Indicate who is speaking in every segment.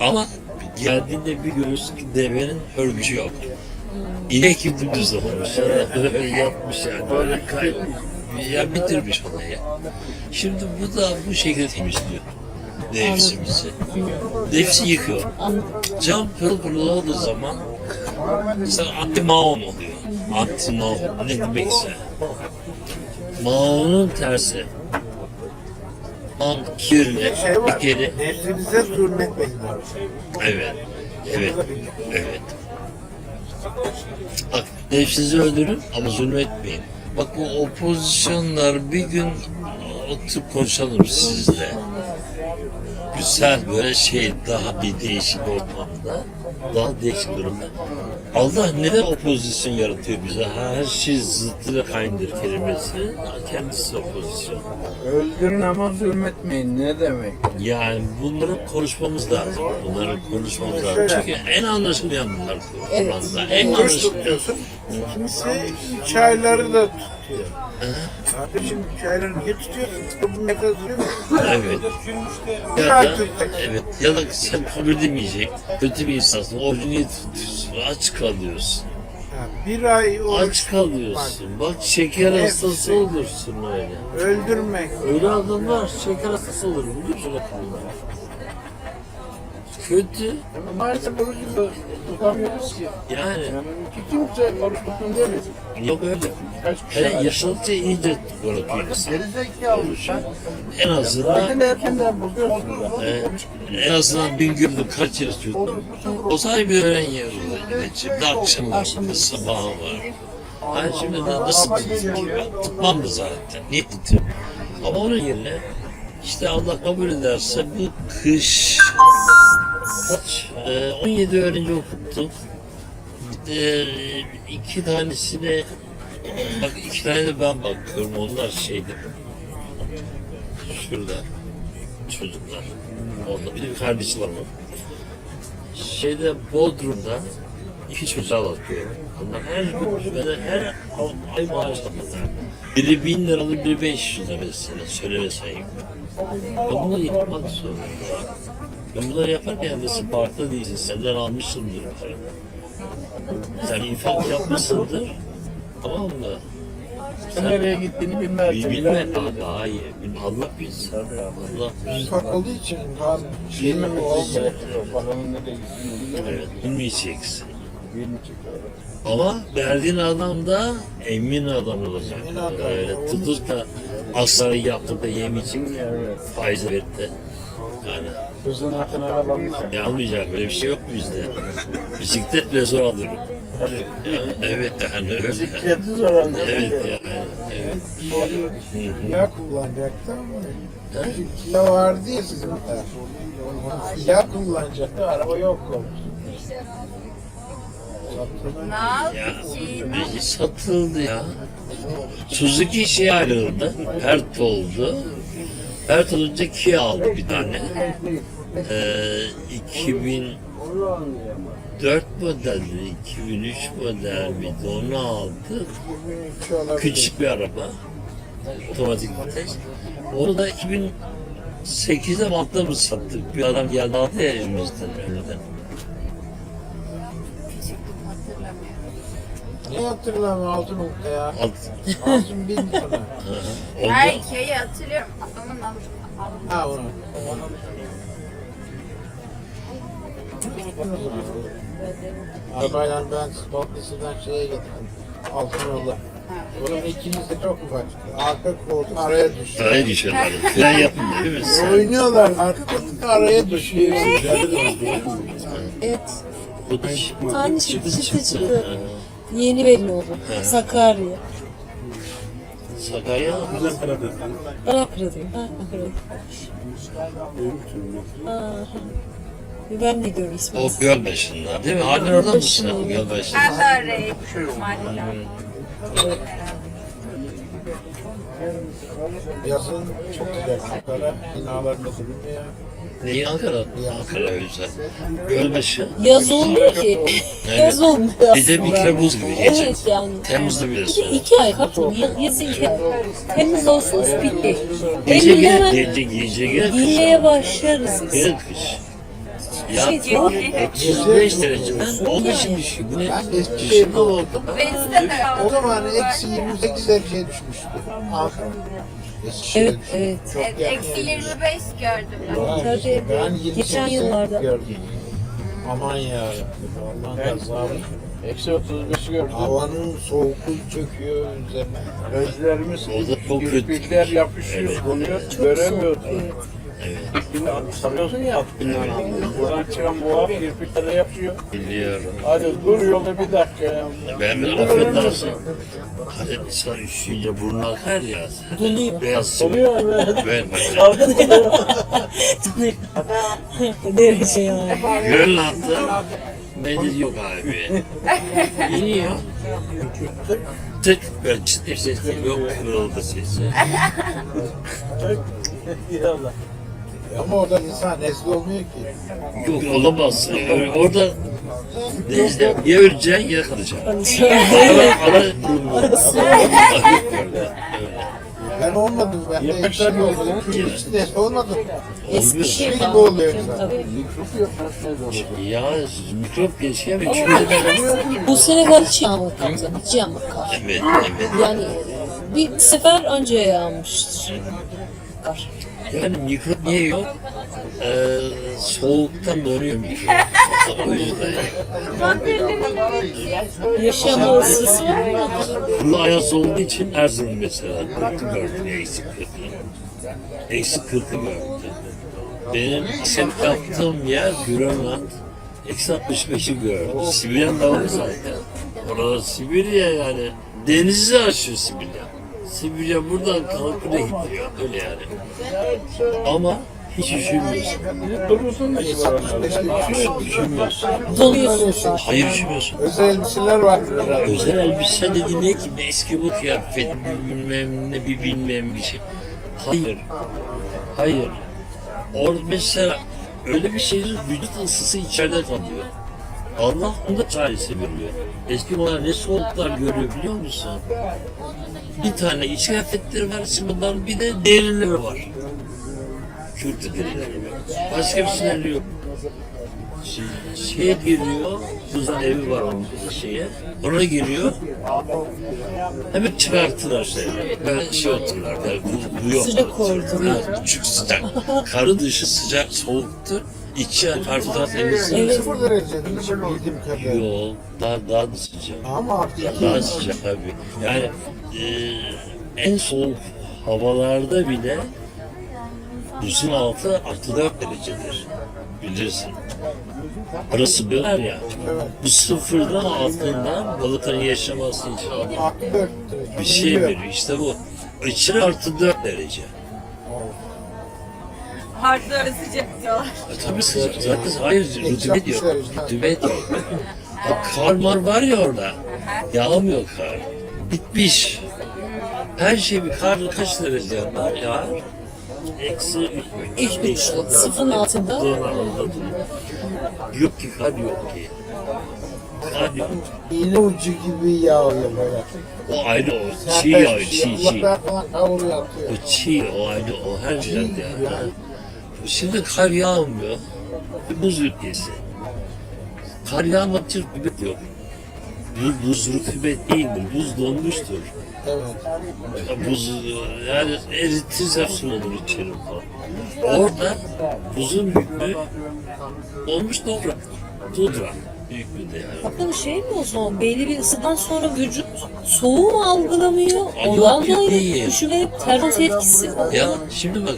Speaker 1: Ama geldiğinde bir görürsün ki devenin örgücü yok. İnek gibi dümdüz olmuş. Öyle yapmış yani. Böyle kaybolmuş. Ya bitirmiş olayı. Şimdi bu da bu şekilde temizliyor. Nefsimizi. Nefsi yıkıyor. Cam pırıl pırıl olduğu zaman mesela anti-maon oluyor. Anti-maon ne demekse. Maon'un tersi. Maon kirli,
Speaker 2: Şey var.
Speaker 1: bir kere.
Speaker 2: Nefsinize zulmetmeyin.
Speaker 1: Evet. Evet. Evet. Bak nefsinizi öldürün ama zulmetmeyin. Bak bu opozisyonlar bir gün oturup konuşalım sizle. Güzel böyle şey daha bir değişik ortamda. Daha değişik durumda. Allah neden opozisyon yaratıyor bize? Her şey zıttı kayndır kelimesi. Kendisi opozisyon.
Speaker 3: Öldürün ama zulmetmeyin ne demek?
Speaker 1: Yani bunları konuşmamız lazım. Bunları konuşmamız lazım. Çünkü en anlaşılmayan bunlar lazım. En
Speaker 2: Kuş
Speaker 1: anlaşılmayan.
Speaker 2: tutuyorsun. Kimisi üç ayları da tutuyor. Kardeşim ayları niye tutuyorsun? Bu ne kadar duruyor mu?
Speaker 1: Evet. Ya da, evet. Ya da sen kabul edemeyecek. Kötü bir insansın. Orucu niye tutuyorsun? Aç kalıyorsun.
Speaker 2: Ha, Bir ay oruç
Speaker 1: Aç kalıyorsun. Bak şeker
Speaker 2: Hepsi.
Speaker 1: hastası olursun öyle.
Speaker 2: öldürmek.
Speaker 1: Öyle adamlar şeker hastası olur biliyor musun? Kötü.
Speaker 3: Maalesef orucu tutamıyoruz ki.
Speaker 1: Yani
Speaker 3: Ki kimse oruç tutun demiyor.
Speaker 1: yok öyle. Hele yaşadıkça iyice
Speaker 3: sen.
Speaker 1: En azından. Ee, en azından bin gündür kaç yıl sürdü. O sadece bir öğren yeri. Şimdi akşam var, sabahı var. Ben şimdi nasıl tutayım? Tutmam da zaten. Niye tutayım? Ama onun yerine işte Allah kabul ederse bu kış kaç? Ee, 17 öğrenci okuttum. Ee, iki tanesine bak iki tane de ben bakıyorum. Onlar şeydi. Şurada çocuklar. Onda bir de bir kardeşi var onun. Şeyde Bodrum'da iki çocuğa bakıyorum. Onlar her gün böyle her ay maaş alıyorlar. Biri bin liralı, biri beş yüz lira mesela söyleme sayayım. Ben bunları yapmak zorundayım. Ben bunları yaparken de sen farklı değilsin. Senden almışsındır. Sen infak yapmışsındır. Tamam mı?
Speaker 3: Sen nereye gittiğini bilmezsin.
Speaker 1: Bilme daha, daha iyi. Allah bilsin. Allah bilsin.
Speaker 2: Ufak olduğu için.
Speaker 3: Paranın nereye gittiğini bilmiyor.
Speaker 1: Evet, bilmeyeceksin.
Speaker 3: Bilmeyecek.
Speaker 1: Ama verdiğin adam da emin adam olacak. Öyle tutup da asları yaptı da yemeyecek.
Speaker 3: Evet.
Speaker 1: Faiz verdi. Yani
Speaker 3: Kızın hakkını alamazsın.
Speaker 1: ne almayacak böyle bir şey yok bizde. Bisikletle zor alırım. Yani, evet yani öyle.
Speaker 3: Bisikletsiz oranında.
Speaker 1: Evet yani. Evet.
Speaker 2: yağ kullanacaktı ama ya vardı ya sizin. Yağ kullanacaktı, araba yok oldu.
Speaker 1: Ya satıldı ya. Suzuki şey ayrıldı. Pert oldu. Pert olunca Kia aldı bir tane. Ee, 2004 model mi, 2003 model miydi onu aldı.
Speaker 2: 23 olabilir.
Speaker 1: Küçük bir araba. Otomatik vites. Onu da 2008'de bantla mı sattık? Bir adam geldi aldı ya elimizden önünden.
Speaker 2: Ne hatırlamıyorum altın nokta ya.
Speaker 1: Alt,
Speaker 2: Altın bin lira.
Speaker 4: Her hikayeyi hatırlıyorum. Aman Allah'ım.
Speaker 2: Ha onu. Arabayla ben spor liseden şeye gittim. Altın yolda. Bunun ikimiz de çok ufak. Arka koltuk araya düştü.
Speaker 1: Araya düşüyorlar. Fren yapın değil mi? Sen-
Speaker 2: Oynuyorlar. Arka koltuk araya düşüyor.
Speaker 5: Evet. Tane
Speaker 1: çıktı
Speaker 5: çıktı çıktı. Yeni belli oldu. Sakarya.
Speaker 1: Sakarya
Speaker 5: Ankara değil. Ankara. Aha. Ben de görüyorum ismini.
Speaker 1: o Gölbaşı'nda değil mi? Halen orada mısın?
Speaker 5: Gölbaşı'nda.
Speaker 1: Gölbaşı'nda.
Speaker 4: Ben de arayayım. Mahalle.
Speaker 2: Yazın çok sıcak. Ankara binalarında bulunmuyor.
Speaker 1: Neyi Ankara? Ankara özel. Gölbaşı.
Speaker 5: Yaz olmuyor ki. Yaz olmuyor
Speaker 1: Bir de bir
Speaker 5: aslında.
Speaker 1: kere buz gibi geçer.
Speaker 5: Evet yani.
Speaker 1: Temmuz'da bile
Speaker 5: Bir de
Speaker 1: soğuk.
Speaker 5: iki ay kapatın. Yazın ay. Temmuz Ağustos bitti.
Speaker 1: Gece
Speaker 5: Eylül'de
Speaker 1: gel,
Speaker 5: hemen
Speaker 1: gece gece gel.
Speaker 5: giymeye başlarız.
Speaker 1: Gel kış. Ya
Speaker 5: Şey diyor.
Speaker 1: 35 dereceden 15 düşüyor. Bu ne?
Speaker 2: Ben.
Speaker 4: Denizde de
Speaker 2: O zaman eksi 28 dereceye düşmüştü.
Speaker 5: Evet, evet.
Speaker 2: Çok
Speaker 4: Evet, eksi 25 gördüm ben.
Speaker 5: Tabii.
Speaker 2: Ben 28
Speaker 5: Geçen yıllarda.
Speaker 2: gördüm. Aman ya. Aman
Speaker 3: Evet.
Speaker 2: gazabı.
Speaker 3: Eksi 35 gördüm.
Speaker 2: Havanın soğukluğu çöküyor üzerine.
Speaker 3: Gözlerimiz
Speaker 1: O da çok kötü.
Speaker 3: kirpikler yapışıyor,
Speaker 1: Evet.
Speaker 3: konuyor, göremiyoruz.
Speaker 5: Evet.
Speaker 1: Evet,
Speaker 3: Yine sarıyorsun ya alıyor. Buradan çıkan buhar kirpiklere yapışıyor.
Speaker 1: biliyorum.
Speaker 3: Hadi dur yolda bir dakika ya.
Speaker 1: Ben bir affedersin. Hani insan üşüyünce burnu akar ya.
Speaker 5: Donuyor.
Speaker 1: Beyaz sıvı.
Speaker 3: Oluyor mu?
Speaker 1: Ben.
Speaker 5: Derece yani.
Speaker 1: Grönland'da medya yok abi. İniyor. Tık böyle çıtır sesi yok kırıldı sesi.
Speaker 3: Yallah.
Speaker 2: Ama orada insan nesli olmuyor ki.
Speaker 1: Yok olamaz. Öyle- Orada denizde ya öleceksin ya kalacaksın. Öyle.
Speaker 2: Ben olmadım. Ben de eksi
Speaker 3: tabii
Speaker 2: oldum. nesli olmadım.
Speaker 5: Eski
Speaker 2: Şey
Speaker 5: şey
Speaker 2: gibi oluyor?
Speaker 1: Ya mikrop geçemiyor. Çünkü
Speaker 5: Bu sene var hiç yağmur kaldı. Hiç yağmur kaldı.
Speaker 1: Evet, evet.
Speaker 5: Yani bir sefer önce yağmıştır. Kar.
Speaker 1: Yani mikrop niye yok? Ee, soğuktan donuyor mikrop. o yüzden.
Speaker 5: Yaşam mı?
Speaker 1: Kuru ayaz olduğu için Erzurum mesela 40'ı gördüm, eksi 40'ı. Eksi 40'ı gördüm. Benim sen yaptığım yer Grönland, eksi 65'i gördüm. Sibirya'nın da var zaten. Orada Sibirya yani. Denizi aşıyor Sibirya. Sibirya buradan kalıp buraya gidiyor. Öyle yani. Ama hiç üşümüyorsun.
Speaker 3: Durursun da.
Speaker 1: Üşümüyorsun.
Speaker 5: Donuyorsun.
Speaker 1: Hayır üşümüyorsun.
Speaker 2: Özel elbiseler var.
Speaker 1: Özel elbise dedi ne ki eski bu kıyafet bir bilmem ne bir bilmem bir şey. Hayır. Hayır. Orada mesela öyle bir şeyin vücut ısısı içeride kalıyor. Allah onda çaresi veriyor. Eski bana ne soğuklar görüyor biliyor musun? Bir tane iç kıyafetleri var bundan bir de derinleri var. Kürtü derinleri var. Başka bir şeyler yok. Şey, şeye giriyor, Suzan evi var onun şeye. Ona giriyor. Hemen çıkarttılar şey. Böyle şey otururlar. Yani bu, bu yok.
Speaker 5: Sıcak oldu.
Speaker 1: Çünkü sıcak. Karı dışı sıcak, soğuktur. İçi karşı taraf temiz.
Speaker 5: Evet.
Speaker 2: Sıfır derece hiç bildiğim kadar.
Speaker 1: Yok, daha, daha da sıcak.
Speaker 2: Ama artık
Speaker 1: Daha sıcak tabii. Yani e, en soğuk havalarda bile buzun altı artı dört derecedir. Bilirsin. Arası döner ya. Bu sıfırdan altından balıkların yaşaması için bir şey veriyor. İşte bu. İçeri artı dört derece.
Speaker 4: Hardları sıcak diyorlar.
Speaker 1: E, tabii sıcak. Zaten hayır rutubet yok. Rutubet yok. Ha, kar mar var ya orada. Yağmıyor kar. Bitmiş. Her şey bir kar kaç derece var ya? Eksi üç.
Speaker 5: Üç üç. Sıfırın altında.
Speaker 1: Doğru, anladım. Yok ki kar yok ki. Kar yok.
Speaker 2: iğne ucu gibi yağıyor böyle.
Speaker 1: O ayrı o. Çiğ yağıyor, çiğ çiğ. O çiğ, o ayrı, o her yerde yani. Şimdi kar yağmıyor. Buz ülkesi. Kar yağmak için rütubet yok. Bu buz rütubet değildir, buz donmuştur.
Speaker 2: Evet.
Speaker 1: Ya Buz yani eritirse su olur içeri falan. Orada buzun hükmü olmuş toprak. Tundra hükmünde yani.
Speaker 5: Bakın şey mi o zaman belli bir ısıdan sonra vücut soğuğu mu algılamıyor? Ondan dolayı
Speaker 1: değil.
Speaker 5: üşüme termos etkisi.
Speaker 1: Ya şimdi bak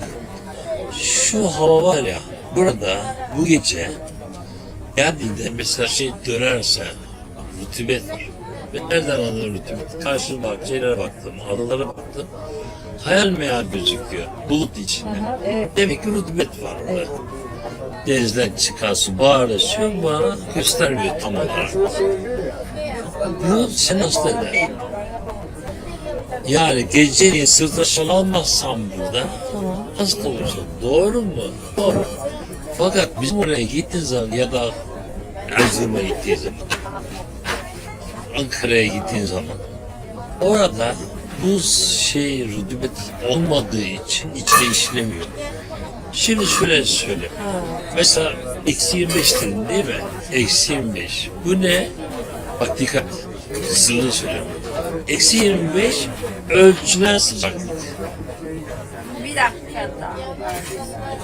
Speaker 1: şu hava var ya burada bu gece geldiğinde mesela şey dönerse rütubet var. Ben nereden anlarım rütubet? Karşı bahçelere baktım, adalara baktım. Hayal meyal gözüküyor bulut içinde. Demek ki rütubet var orada. Denizden çıkan su buharlaşıyor, bana göstermiyor tam olarak. Bu seni hasta eder. Yani geceliğin sırtaşan almazsam burada hasta olursun. Doğru mu? Doğru. Fakat bizim oraya gittiğin zaman ya da Erzurum'a gittiğin zaman Ankara'ya gittiğin zaman orada bu şey rütubet olmadığı için içine işlemiyor. Şimdi şöyle söyleyeyim. Mesela eksi 25 dedin değil mi? Eksi 25. Bu ne? Bak dikkat. Sırrını söylüyorum. Eksi 25 ölçülen sıcaklık.
Speaker 4: Bir dakika daha.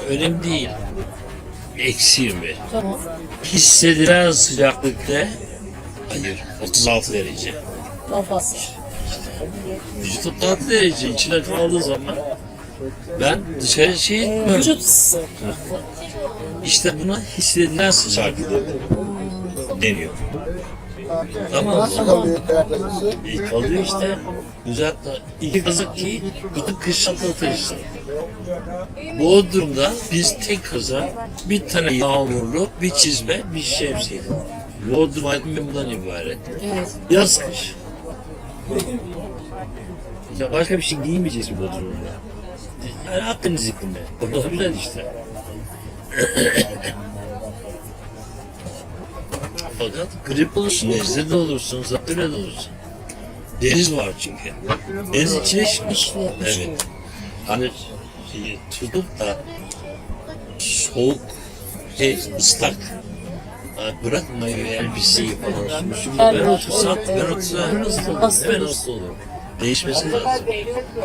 Speaker 1: Önemli değil. Eksi 25.
Speaker 5: Tamam.
Speaker 1: Hissedilen sıcaklık ne? Hayır. 36 derece.
Speaker 5: Daha fazla.
Speaker 1: Vücut 36 derece içine kaldığı zaman ben dışarı şey etmiyorum.
Speaker 5: vücut ısı.
Speaker 1: İşte buna hissedilen sıcaklık deniyor. Tamam?
Speaker 2: Nasıl kalıyor?
Speaker 1: İyi kalıyor işte. Güzel. İki kazak giy, bütün kış atlatır Bu o durumda biz tek kazak, bir tane yağmurlu, bir çizme, bir şemsiye. Bodrum aydın bundan ibaret.
Speaker 5: Evet.
Speaker 1: Yaz kış. Ya başka bir şey giymeyeceğiz bu Bodrum'da. Yani Akdeniz iklimi. Güzel işte. Fakat grip olursun, nezle olursun, zatürre de olursun. Deniz var çünkü. Deniz içine
Speaker 5: işle.
Speaker 1: Evet. Hani şey, tutup da soğuk, şey, ıslak bırakmayın elbiseyi falan. Şimdi, ben otursam, ben otursam hemen hasta olurum.
Speaker 5: Hasta
Speaker 1: Hemen
Speaker 5: olursun.
Speaker 1: hasta olurum. Değişmesi lazım.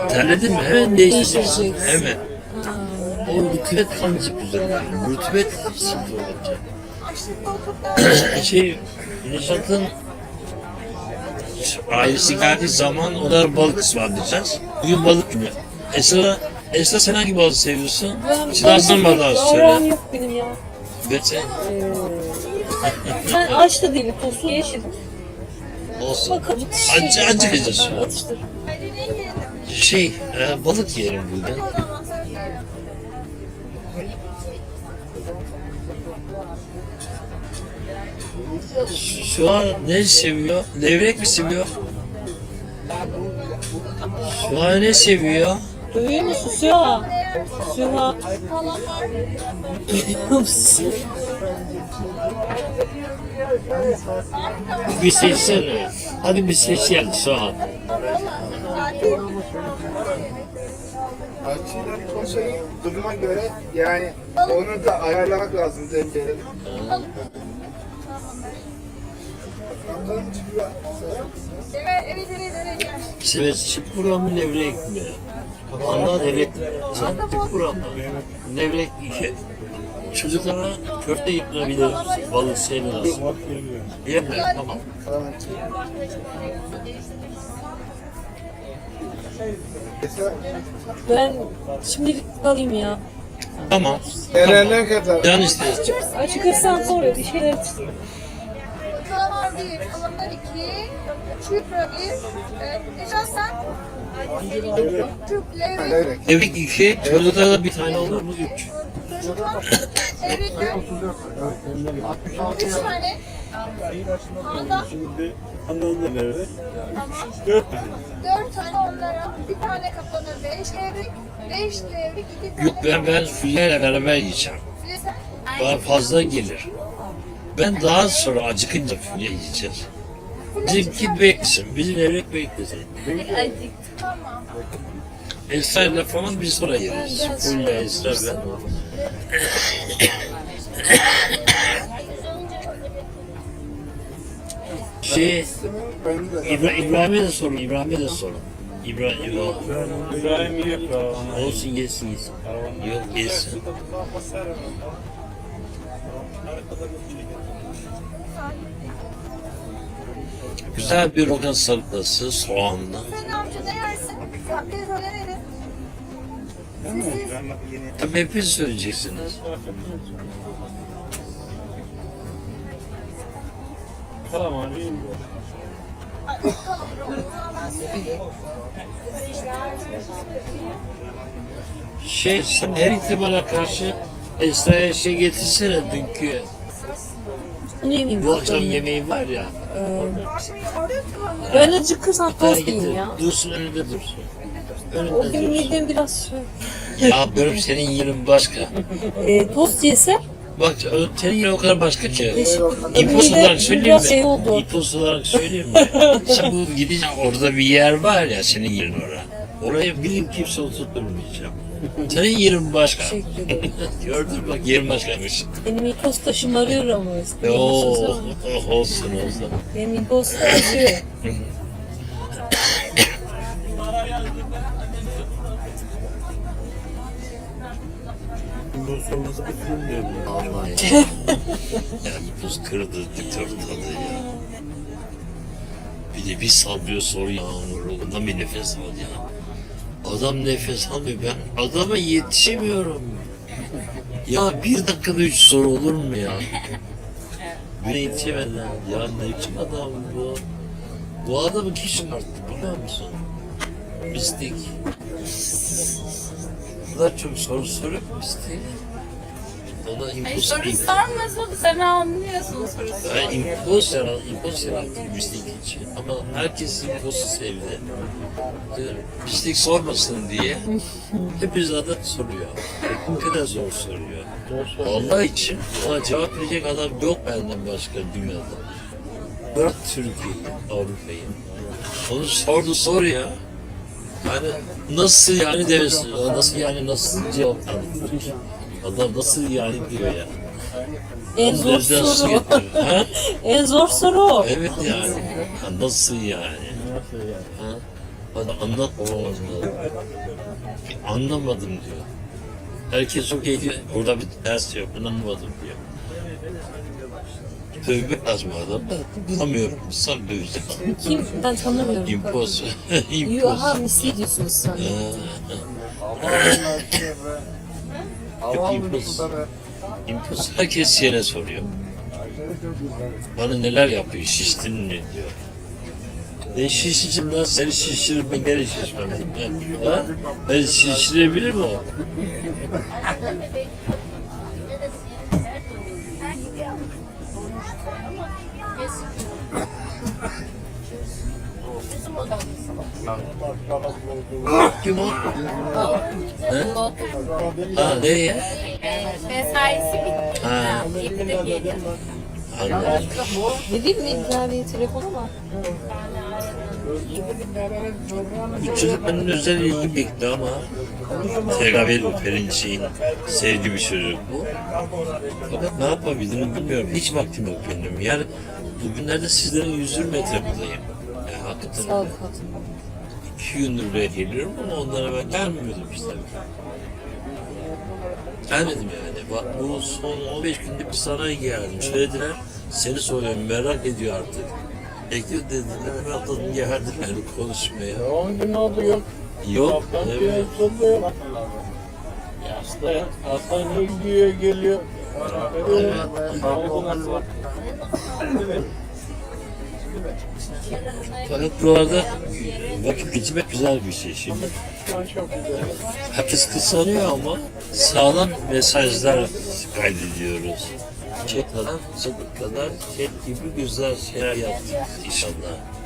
Speaker 1: Terledin mi hemen değiştireceksin. Hemen. O rutubet kalmayacak üzerinde. Rutubet sıkıntı olacak. Şey, Nişant'ın ailesi geldiği zaman onlar balık ısmarlayacağız. Bugün balık günü. Esra, Esra sen hangi balığı seviyorsun? Çınarsan balığı söyle.
Speaker 5: yok benim ya.
Speaker 1: Sen
Speaker 5: Ben aç da değilim. Tosun yeşil.
Speaker 1: olsun. Acı acı kızıyorsun.
Speaker 5: Atıştır.
Speaker 1: Şey, e, balık yiyelim bugün. Şu- Şu an ne seviyor? Levrek mi seviyor? Şu an ne seviyor?
Speaker 5: Dövüyor musun Süha? Süha.
Speaker 1: Bir seçsene. Hadi bir seçelim şu an.
Speaker 6: Açıları konseri duruma göre yani onu da ayarlamak lazım dengeleri.
Speaker 1: Sevet çık buramı levrek mi? Allah levrek çık buramı. Levrek iki. Çocuklara köfte yapılabilir. Balık sevmez. Yeme tamam.
Speaker 5: Ben şimdilik kalayım ya.
Speaker 1: Tamam.
Speaker 2: Nerene kadar?
Speaker 1: Can istedim.
Speaker 5: Çıkarsan sonra bir şeyler atıştır.
Speaker 7: Bir, kalamar iki, çupra bir, e, levrek,
Speaker 6: Evet.
Speaker 1: Levrek iki. Çocuklara bir tane olur mu? Üç.
Speaker 7: çocuklar, evrekler, üç tane,
Speaker 3: Şimdi
Speaker 7: tamam,
Speaker 3: Dört tane.
Speaker 7: dört tane onlara, bir tane kapana beş levrek, beş levrek, iki tane
Speaker 1: Yok ben ben Fülya'yla beraber yiyeceğim. Daha fazla gelir. Ben daha sonra acıkınca Fülya yiyeceğiz. Bizimki beklesin. Bizim levrek beklesin.
Speaker 7: Tamam.
Speaker 1: Esra'yla falan biz sonra yeriz. Fulya, Esra ben. Şey, İbra İbrahim'e de sorun, İbrahim'e de sorun. İbrahim, yok.
Speaker 3: İbrahim yok ya.
Speaker 1: Olsun yesin yesin. Yok yesin. Güzel bir roka salatası,
Speaker 7: önerelim.
Speaker 1: Tabii hepiniz söyleyeceksiniz.
Speaker 3: Değil mi?
Speaker 1: Şey, sen her ihtimale karşı Esra'ya şey getirsene dünkü bu akşam yemeği var ya.
Speaker 5: Ben acıkırsam
Speaker 1: Sen
Speaker 5: tost yiyeyim ya.
Speaker 1: Dursun önünde dursun.
Speaker 5: O
Speaker 1: Önünde
Speaker 5: gün
Speaker 1: dursun.
Speaker 5: midem biraz şey.
Speaker 1: Ya bölüm senin yerin başka.
Speaker 5: E, tost yesem
Speaker 1: Bak o- senin yerin o kadar başka ki. İpos olarak söyleyeyim mi?
Speaker 5: şey.
Speaker 1: İpos olarak söyleyeyim mi? Bu gideceksin orada bir yer var ya senin yerin oraya. Oraya bilim kimse oturtmayacağım. Senin yerin başka.
Speaker 5: Teşekkür ederim.
Speaker 1: Gördün bak yerin başkaymış.
Speaker 5: Benim ilkos taşım arıyor ama.
Speaker 1: Oo, oh, olsun olsun.
Speaker 5: Benim ilkos taşıyor.
Speaker 3: Bundan sonrası bir film diyorum.
Speaker 1: Vallahi. yani buz kırdı ortalığı ya. Bir de bir sallıyor soru yağmur ondan bir nefes al ya. Adam nefes almıyor ben adama yetişemiyorum. Ya bir dakikada üç soru olur mu ya? Beni yetişemeden ya ne biçim adam bu? Bu adamı kim çıkarttı biliyor musun? Mistik. Bu kadar çok soru soruyor mistik. Ona impossible.
Speaker 4: soru sormasın sen anlıyorsun sorusu.
Speaker 1: İmpoz yarattım mistik için. Ama herkes impozu sevdi. Mistik sormasın diye hepimiz adam soruyor. Ne kadar zor soruyor. Allah için ona cevap verecek adam yok benden başka dünyada. Bırak Türkiye'yi, Avrupa'yı. Onu sordu sor ya. Yani nasıl yani demesin, nasıl yani nasıl cevap verir? Adam nasıl yani diyor ya.
Speaker 5: En zor
Speaker 1: su
Speaker 5: soru.
Speaker 1: getirir. Ha?
Speaker 5: en zor soru o.
Speaker 1: Evet yani. Ha, nasıl yani? Ha? Bana anlatmamam lazım. Anlamadım diyor. Herkes çok iyi diyor. Burada bir ders yok. Ben anlamadım diyor. Tövbe lazım adam. Bulamıyorum. Sen döveceğim.
Speaker 5: Kim? Ben tanımıyorum.
Speaker 1: İmpoz.
Speaker 5: Yo,
Speaker 1: İmpoz.
Speaker 5: aha misli diyorsunuz
Speaker 1: impoz. İmpoz. Herkes yere soruyor. Bana neler yapıyor? Şiştin mi diyor. Ne şişeceğim lan? Seni şişiririm ben gene şişmem. Ha? Ben şişirebilir mi o? Kim o? Ha? Ha nereye?
Speaker 4: Mesaisi bitti.
Speaker 1: Ha.
Speaker 4: Yedi de geliyor.
Speaker 1: Anladım.
Speaker 5: Vereyim mi klavyeyi telefonu mu?
Speaker 1: Bu çocuk özel ilgi bekliyor ama Peygamber Perinçek'in sevdiği bir çocuk bu. Fakat ne yapabilirim bilmiyorum. Hiç vaktim yok benim. Yani bugünlerde sizlerin 100 metre buradayım. Yani hakikaten
Speaker 5: Sağ ol Fatma.
Speaker 1: İki gündür buraya geliyorum ama onlara ben gelmiyordum işte. Gelmedim yani. Bak bu son 15 günde bir sana geldim. Söylediler. Seni soruyorum merak ediyor artık. Bekliyor dediler. Ben atladım geldim yani konuşmaya.
Speaker 3: 10 gün oldu yok.
Speaker 1: Yok. Evet.
Speaker 3: yok. Hasta, hastaneye gidiyor, geliyor. Evet.
Speaker 1: Fakat buralarda vakit geçirmek güzel bir şey şimdi. Herkes kısalıyor ama sağlam mesajlar kaydediyoruz. Şey kadar, sabır kadar şey gibi güzel şeyler yaptık inşallah.